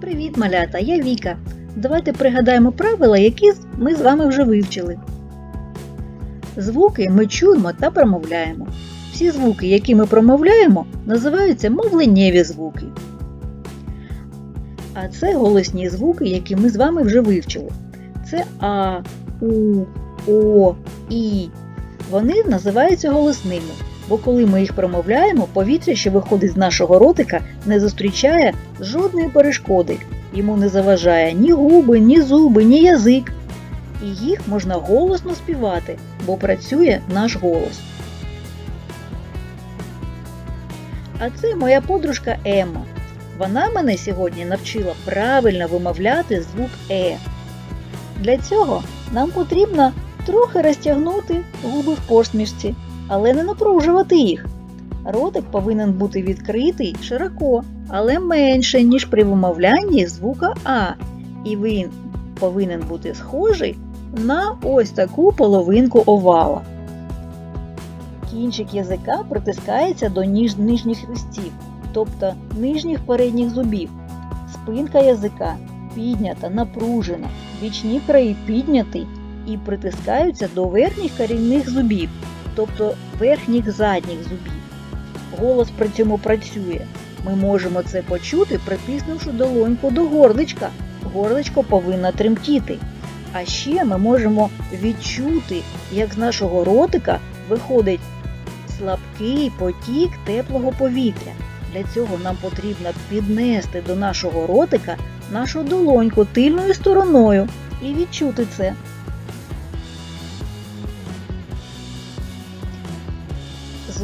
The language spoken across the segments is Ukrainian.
Привіт, малята! Я Віка. Давайте пригадаємо правила, які ми з вами вже вивчили. Звуки ми чуємо та промовляємо. Всі звуки, які ми промовляємо, називаються мовленнєві звуки. А це голосні звуки, які ми з вами вже вивчили. Це А, У, О, І. Вони називаються голосними, бо коли ми їх промовляємо, повітря, що виходить з нашого ротика, не зустрічає жодної перешкоди. Йому не заважає ні губи, ні зуби, ні язик. І їх можна голосно співати, бо працює наш голос. А це моя подружка Емма. Вона мене сьогодні навчила правильно вимовляти звук Е. Для цього нам потрібно трохи розтягнути губи в посмішці, але не напружувати їх. Ротик повинен бути відкритий широко, але менше, ніж при вимовлянні звука А. І він повинен бути схожий на ось таку половинку овала. Кінчик язика притискається до ніж нижніх хрестів, тобто нижніх передніх зубів. Спинка язика піднята, напружена, бічні краї підняті і притискаються до верхніх корінних зубів, тобто верхніх задніх зубів. Голос при цьому працює. Ми можемо це почути, притиснувши долоньку до горличка. Горличко повинно тремтіти. А ще ми можемо відчути, як з нашого ротика виходить слабкий потік теплого повітря. Для цього нам потрібно піднести до нашого ротика нашу долоньку тильною стороною і відчути це.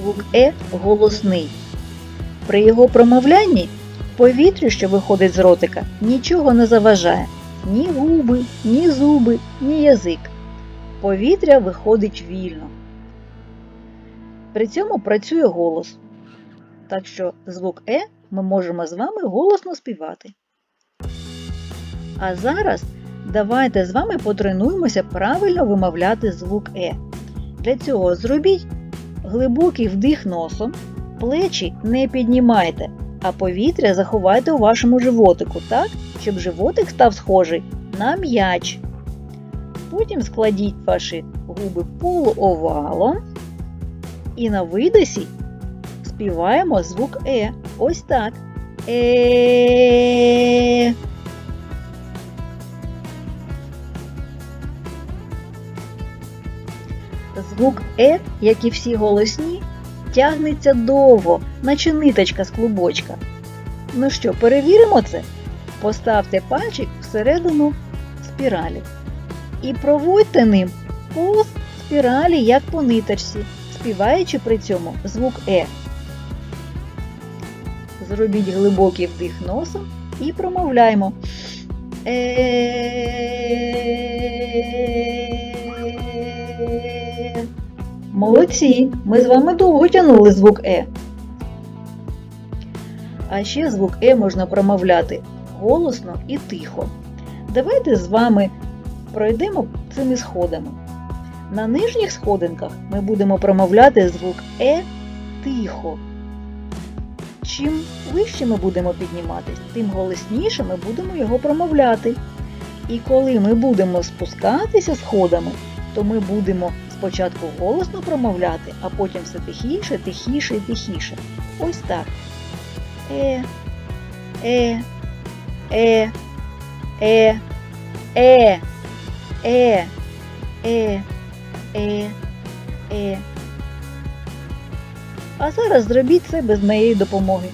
Звук Е голосний. При його промовлянні повітрю, що виходить з ротика, нічого не заважає ні губи, ні зуби, ні язик. Повітря виходить вільно. При цьому працює голос. Так що звук Е ми можемо з вами голосно співати. А зараз давайте з вами потренуємося правильно вимовляти звук Е. Для цього зробіть глибокий вдих носом, плечі не піднімайте, а повітря заховайте у вашому животику так, щоб животик став схожий на м'яч. Потім складіть ваші губи полуовалом і на видосі співаємо звук Е. Ось так. Е. Звук Е, як і всі голосні, тягнеться довго, наче ниточка з клубочка. Ну що, перевіримо це? Поставте пальчик всередину спіралі і проводьте ним по спіралі, як по ниточці, співаючи при цьому звук Е. Зробіть глибокий вдих носом і промовляємо. Е. Молодці! Ми з вами довго тягнули звук Е. А ще звук Е можна промовляти голосно і тихо. Давайте з вами пройдемо цими сходами. На нижніх сходинках ми будемо промовляти звук Е тихо. Чим вище ми будемо підніматись, тим голосніше ми будемо його промовляти. І коли ми будемо спускатися сходами, то ми будемо спочатку голосно промовляти, а потім все тихіше, тихіше і тихіше. Ось так. Е, е, е, е, е, е, е, е, е. А зараз зробіть це без моєї допомоги.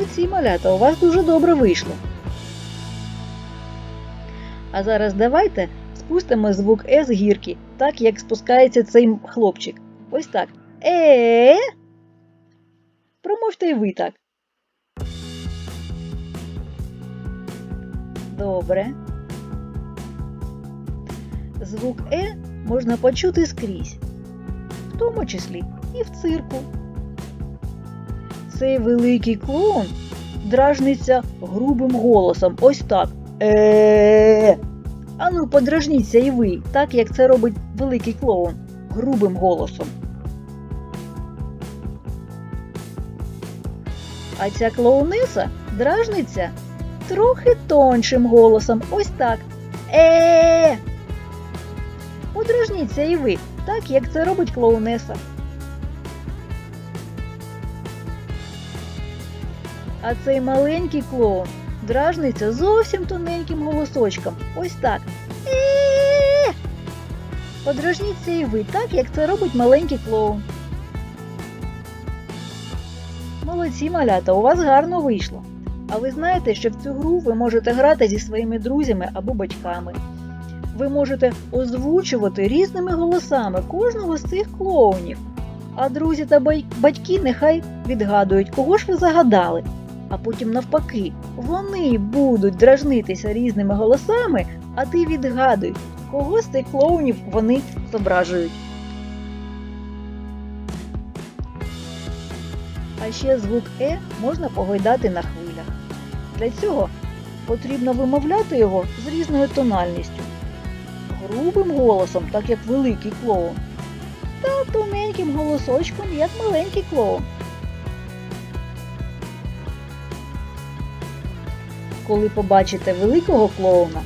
Молодці, малята, у вас дуже добре вийшло. А зараз давайте спустимо звук Е з гірки, так як спускається цей хлопчик. Ось так. Е. Промовте і ви так. Добре. Звук Е можна почути скрізь, в тому числі і в цирку. Цей великий клоун дражниться грубим голосом. Ось так. Е. Ану, подражніться і ви, так як це робить великий клоун. грубим голосом. А ця клоунеса дражниться трохи тоншим голосом. Ось так. е Подражніться і ви, так як це робить клоунеса. А цей маленький клоун дражниться зовсім тоненьким голосочком. Ось так. Подражніться і ви, так як це робить маленький клоун. Молодці малята, у вас гарно вийшло. А ви знаєте, що в цю гру ви можете грати зі своїми друзями або батьками. Ви можете озвучувати різними голосами кожного з цих клоунів. А друзі та батьки нехай відгадують, кого ж ви загадали. А потім навпаки, вони будуть дражнитися різними голосами, а ти відгадуй, кого з цих клоунів вони зображують. А ще звук Е можна погойдати на хвилях. Для цього потрібно вимовляти його з різною тональністю. Грубим голосом, так як великий клоун, та тоненьким голосочком, як маленький клоун. Коли побачите великого клоуна,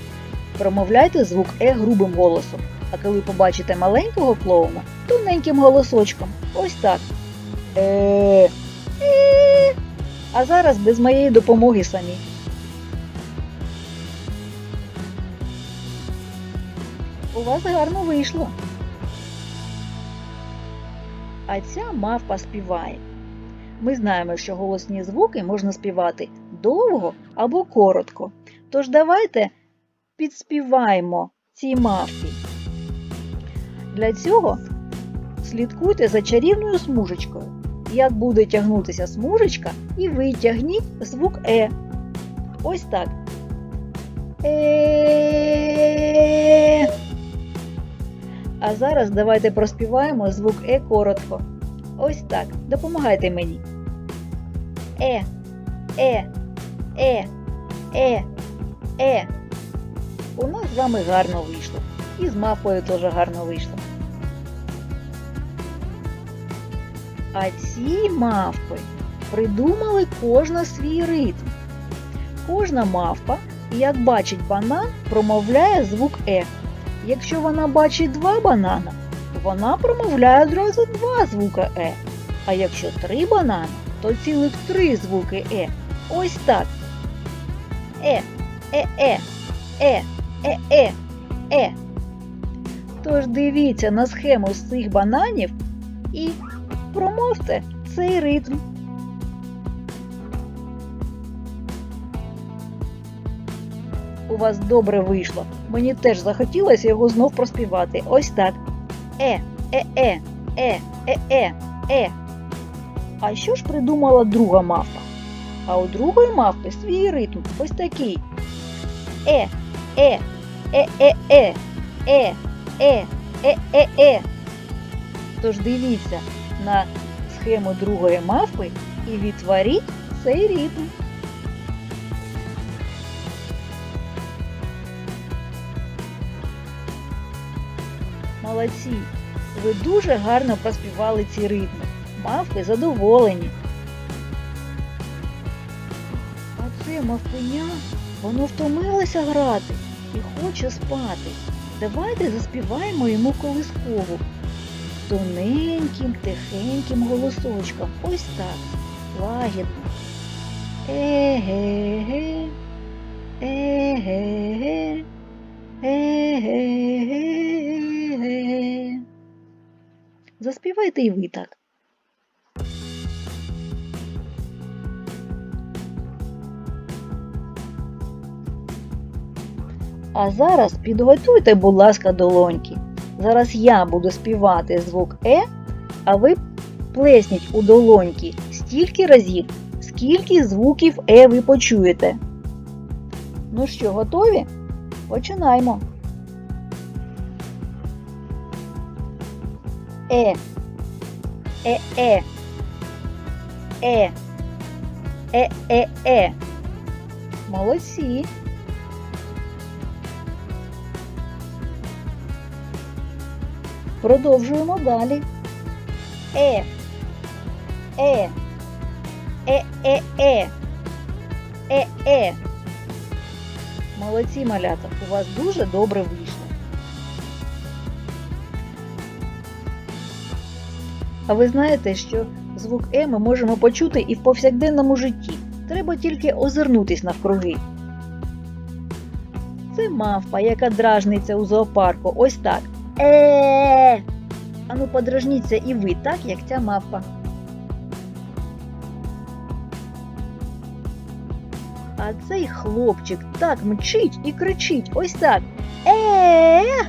промовляйте звук Е грубим голосом, а коли побачите маленького клоуна, тоненьким голосочком. Ось так. Е. Е. А зараз без моєї допомоги самі. У вас гарно вийшло. А ця мавпа співає. Ми знаємо, що голосні звуки можна співати довго або коротко. Тож давайте підспіваємо цій мавпі. Для цього слідкуйте за чарівною смужечкою. Як буде тягнутися смужечка, і витягніть звук Е. Ось так. Е. А зараз давайте проспіваємо звук Е коротко. Ось так. Допомагайте мені. Е, е, е, е, е. У нас з вами гарно вийшло. І з мавпою теж гарно вийшло. А ці мавпи придумали кожна свій ритм. Кожна мавпа, як бачить банан, промовляє звук Е. Якщо вона бачить два банана, вона промовляє одразу два звука Е. А якщо три банани, то цілих три звуки Е. Ось так. Е, е, е, е, е, е, е. Тож дивіться на схему з цих бананів і промовте цей ритм. У вас добре вийшло. Мені теж захотілося його знов проспівати. Ось так. Е, е, е, е, е, е, е. А що ж придумала друга мавпа? А у другої мавпи свій ритм ось такий. Е, е, е, е, е, е, е, е, е, е. Тож дивіться на схему другої мавпи і відтворіть цей ритм. Молодці! Ви дуже гарно проспівали ці ритми. Мавпи задоволені. А це мавпеня, воно втомилося грати і хоче спати. Давайте заспіваємо йому колискову. Тоненьким, тихеньким голосочком. Ось так. Лагідно. Е-ге-ге. Е-ге-ге. Е-ге-ге. Заспівайте і ви так. А зараз підготуйте, будь ласка, долоньки. Зараз я буду співати звук Е, а ви плесніть у долоньки стільки разів, скільки звуків Е ви почуєте. Ну що, готові? Починаємо. Е. Е, е. Е. Е, е, е. Молодці. Продовжуємо далі. Е. Е. Е, е, е. Е, е. Молодці, малята, у вас дуже добре вийшло. А ви знаєте, що звук Е ми можемо почути і в повсякденному житті. Треба тільки озирнутись навкруги. Це мавпа, яка дражниться у зоопарку. Ось так. Е. Ану, подражніться і ви так, як ця мавпа. А цей хлопчик так мчить і кричить ось так. Е.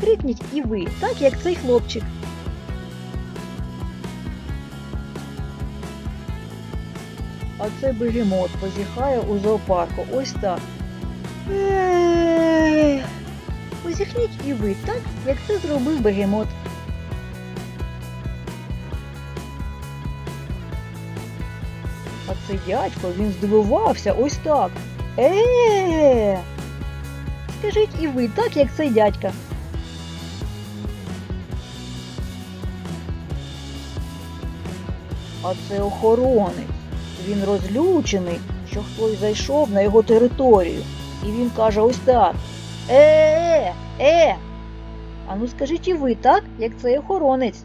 Крикніть і ви, так як цей хлопчик. А це бегемот позіхає у зоопарку. Ось так. Е. Позіхніть і ви так, як це зробив бегемот. А цей дядько він здивувався ось так. Е. Скажіть і ви так, як цей дядька. А це охоронець. Він розлючений, що хтось зайшов на його територію. І він каже ось так. Е, е. А ну скажіть і ви так, як цей охоронець.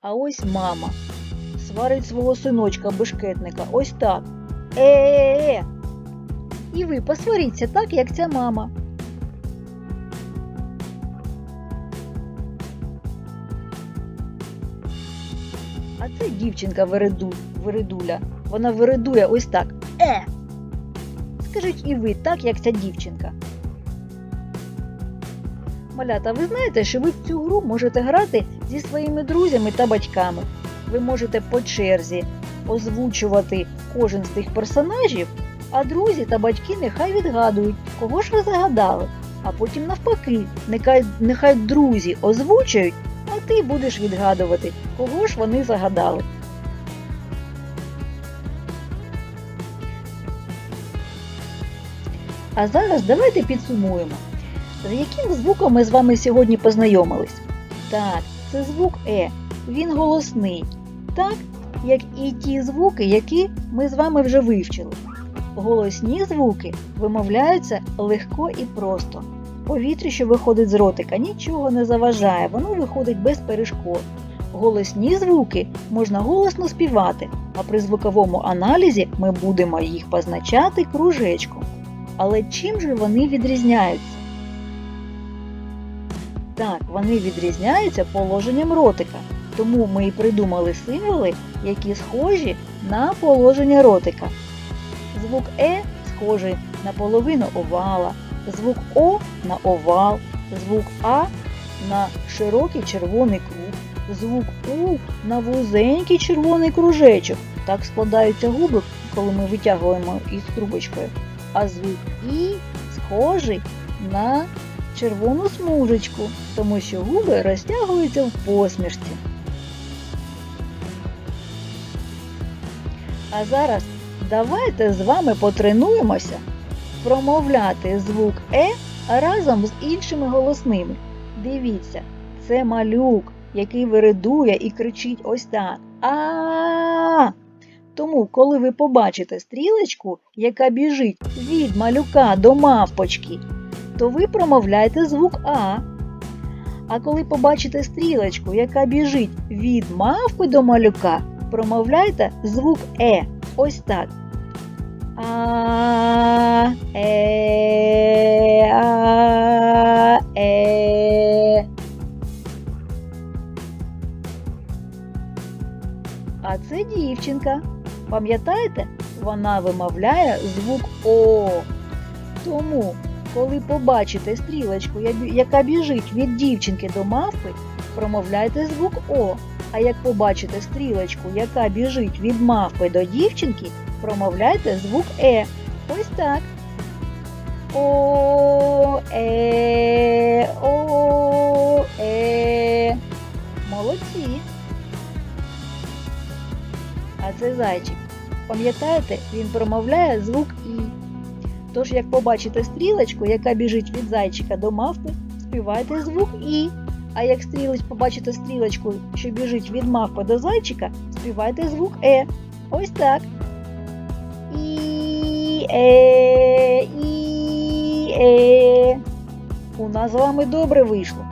А ось мама сварить свого синочка бешкетника. Ось так. Е-е-е. І ви посваріться так, як ця мама. А це дівчинка вереду, вередуля. Вона вередує ось так. Е. Скажіть і ви так, як ця дівчинка. Малята, ви знаєте, що ви в цю гру можете грати зі своїми друзями та батьками. Ви можете по черзі озвучувати кожен з тих персонажів, а друзі та батьки нехай відгадують, кого ж ви загадали. А потім навпаки, нехай, нехай друзі озвучують, а ти будеш відгадувати, кого ж вони загадали. А зараз давайте підсумуємо. З яким звуком ми з вами сьогодні познайомились? Так, це звук Е. Він голосний, так як і ті звуки, які ми з вами вже вивчили. Голосні звуки вимовляються легко і просто. Повітря, що виходить з ротика, нічого не заважає, воно виходить без перешкод. Голосні звуки можна голосно співати, а при звуковому аналізі ми будемо їх позначати кружечком. Але чим же вони відрізняються? Так, вони відрізняються положенням ротика, тому ми і придумали символи, які схожі на положення ротика. Звук Е схожий на половину овала, звук О на овал, звук А на широкий червоний круг, звук У на вузенький червоний кружечок. Так складаються губи, коли ми витягуємо із трубочкою. А звук І схожий на червону смужечку, тому що губи розтягуються в посмішці. А зараз давайте з вами потренуємося промовляти звук Е разом з іншими голосними. Дивіться, це малюк, який виридує і кричить ось так. а Тому, коли ви побачите стрілочку, яка біжить від малюка до мавпочки, то ви промовляєте звук А. А коли побачите стрілочку, яка біжить від мавпи до малюка, промовляйте звук Е. Ось так. А, е, а, е. А це дівчинка. Пам'ятаєте? Вона вимовляє звук О. Тому, коли побачите стрілочку, яка біжить від дівчинки до мавпи, промовляйте звук О. А як побачите стрілочку, яка біжить від мавпи до дівчинки, промовляйте звук Е. Ось так. О, е, о, е. Молодці. А це зайчик. Пам'ятаєте, він промовляє звук І. Тож, як побачите стрілочку, яка біжить від зайчика до мавпи, співайте звук І. А як стрілеч побачите стрілочку, що біжить від мавпи до зайчика, співайте звук Е. Ось так. І е, і е. У нас з вами добре вийшло.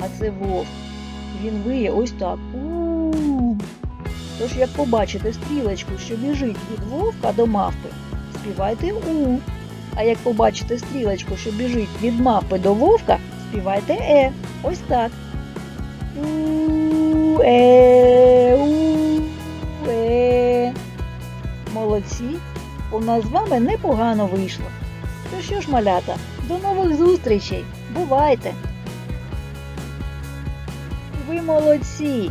А це вовк. Він виє ось так. Тож, як побачите стрілочку, що біжить від вовка до мавпи, співайте У. А як побачите стрілочку, що біжить від мавпи до вовка, співайте Е. Ось так. У, е, у, е. Молодці. У нас з вами непогано вийшло. То що ж, малята, до нових зустрічей. Бувайте! Ви молодці!